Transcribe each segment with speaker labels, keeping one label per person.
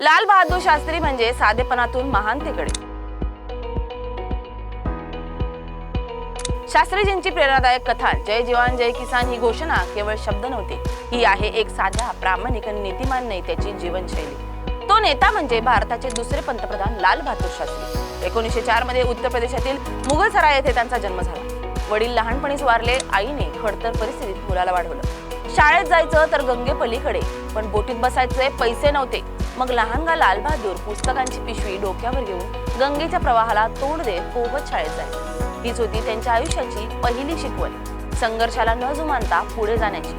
Speaker 1: लाल बहादूर शास्त्री म्हणजे साधेपणातून महानतेकडे शास्त्रीजींची प्रेरणादायक कथा जय जवान जय किसान ही घोषणा केवळ शब्द नव्हते. ही आहे एक साध्या प्रामाणिक आणि नीतिमान नेत्याची जीवनशैली. तो नेता म्हणजे भारताचे दुसरे पंतप्रधान लाल बहादूर शास्त्री. एकोणीसशे चारमध्ये उत्तर प्रदेशातील मुघलसराय येथे त्यांचा जन्म झाला. वडील लहानपणीच वारले आईने खडतर परिस्थितीत मुलाला वाढवलं. शाळेत जायचं तर गंगे पलीकडे पण बोटीत बसायचे पैसे नव्हते. मग लहानगा लालबहादूर पुस्तकांची पिशवी डोक्यावर घेऊन गंगेच्या प्रवाहाला तोंड देत पोहत शाळेत जाईल. हीच होती त्यांच्या आयुष्याची पहिली शिकवण. संघर्षाला न जुमानता पुढे जाण्याची.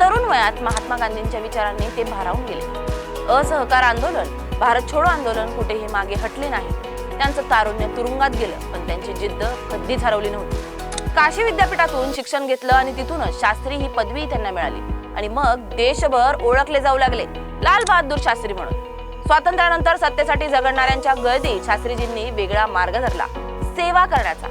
Speaker 1: तरुण वयात महात्मा गांधींच्या विचारांनी ते भारावून गेले. असहकार आंदोलन भारत छोडो आंदोलन कुठेही मागे हटले नाही. त्यांचं तारुण्य तुरुंगात गेलं पण त्यांची जिद्द कधीच हरवली नव्हती. काशी विद्यापीठातून शिक्षण घेतलं आणि तिथूनच शास्त्री ही पदवी त्यांना मिळाली. आणि मग देशभर ओळखले जाऊ लागले. लाल बहादूर शास्त्री म्हणून. स्वातंत्र्यानंतर सत्तेसाठी झगडणाऱ्यांच्या गर्दीत शास्त्रीजींनी वेगळा मार्ग धरला. सेवा करण्याचा.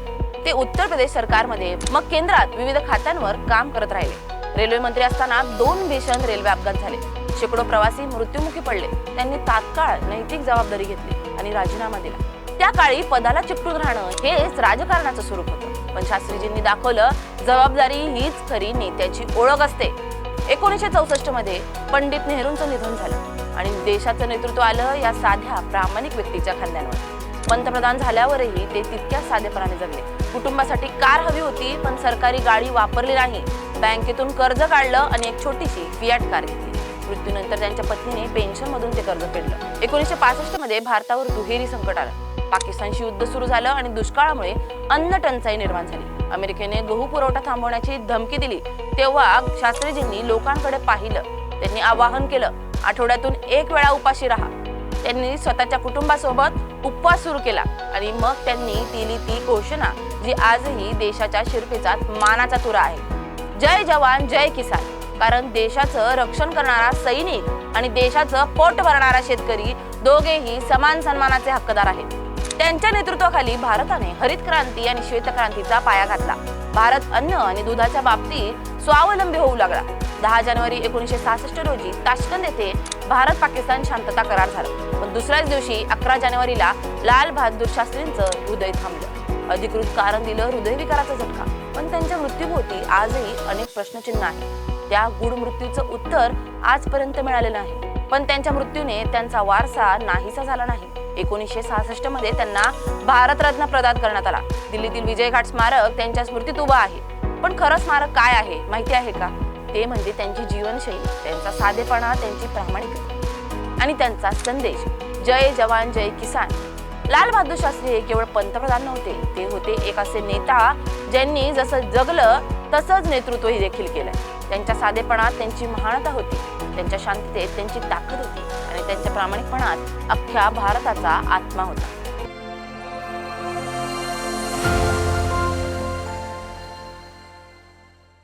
Speaker 1: ते उत्तर प्रदेश सरकारमध्ये मग केंद्रात विविध खात्यांवर काम करत राहिले. रेल्वे मंत्री असताना दोन भीषण रेल्वे अपघात झाले. शेकडो प्रवासी मृत्युमुखी पडले. त्यांनी तात्काळ नैतिक जबाबदारी घेतली आणि राजीनामा दिला. त्या काळी पदाला चिकटून राहणं हेच राजकारणाचं स्वरूप होतं. पण शास्त्रीजींनी दाखवलं जबाबदारी हीच खरी नेत्याची ओळख असते. एकोणीसशे चौसष्टमध्ये पंडित नेहरूंचं निधन झालं आणि देशाचं नेतृत्व आलं या साध्या प्रामाणिक व्यक्तीच्या खांद्यांवर. पंतप्रधान झाल्यावरही ते तितक्याच साधेपणाने जगले. कुटुंबासाठी कार हवी होती पण सरकारी गाडी वापरली नाही. बँकेतून कर्ज काढलं आणि एक छोटीशी फियाट कार घेतली. मृत्यूनंतर त्यांच्या पत्नीने पेन्शन मधून ते कर्ज फेडलं. एकोणीसशे पासष्टमध्ये भारतावर दुहेरी संकट आलं. पाकिस्तानशी युद्ध सुरू झालं आणि दुष्काळामुळे अन्न टंचाई निर्माण झाली. अमेरिकेने गहू पुरवठा थांबवण्याची धमकी दिली तेव्हा शास्त्रीजींनी लोकांकडे पाहिलं. त्यांनी आवाहन केलं आठवड्यातून एक वेळा उपाशी राहा. त्यांनी स्वतःच्या कुटुंबासोबत उपवास सुरू केला आणि मग त्यांनी दिली ती घोषणा जी आजही देशाच्या शिरपेचात मानाचा तुरा आहे. जय जवान जय किसान. कारण देशाचं रक्षण करणारा सैनिक आणि देशाचं पोट भरणारा शेतकरी दोघेही समान सन्मानाचे हक्कदार आहेत. त्यांच्या नेतृत्वाखाली भारताने हरित क्रांती आणि श्वेत क्रांतीचा पाया घातला. भारत अन्न आणि दुधाच्या बाबतीत स्वावलंबी होऊ लागला. दहा जानेवारी एकोणीसशे सहासष्ट रोजी ताशकंद येथे भारत पाकिस्तान शांतता करार झाला. पण दुसऱ्याच दिवशी अकरा जानेवारीला लाल बहादूर शास्त्रींचं हृदय थांबलं. अधिकृत कारण दिलं हृदयविकाराचा झटका. पण त्यांच्या मृत्यूभोवती आजही अनेक प्रश्नचिन्ह आहेत. त्या गुढ मृत्यूचं उत्तर आजपर्यंत मिळालेलं नाही. पण त्यांच्या मृत्यूने त्यांचा वारसा नाहीसा झाला नाही. एकोणीसशे सहासष्टमध्ये त्यांना भारतरत्न प्रदान करण्यात आला. दिल्लीतील विजय घाट स्मारक त्यांच्या स्मृतीत उभा आहे. पण खरं स्मारक काय आहे? माहिती आहे का? ते म्हणजे त्यांची जीवनशैली त्यांचा साधेपणा त्यांची प्रामाणिकता आणि त्यांचा संदेश. जय जवान जय किसान. लाल बहादूर शास्त्री हे केवळ पंतप्रधान नव्हते ते होते एक असे नेता ज्यांनी जसं जगलं तसंच नेतृत्वही देखील केलं त्यांच्या साधेपणात त्यांची महानता होती त्यांच्या शांततेत त्यांची ताकद होती आणि त्यांच्या प्रामाणिकपणात अख्ख्या भारताचा आत्मा होता.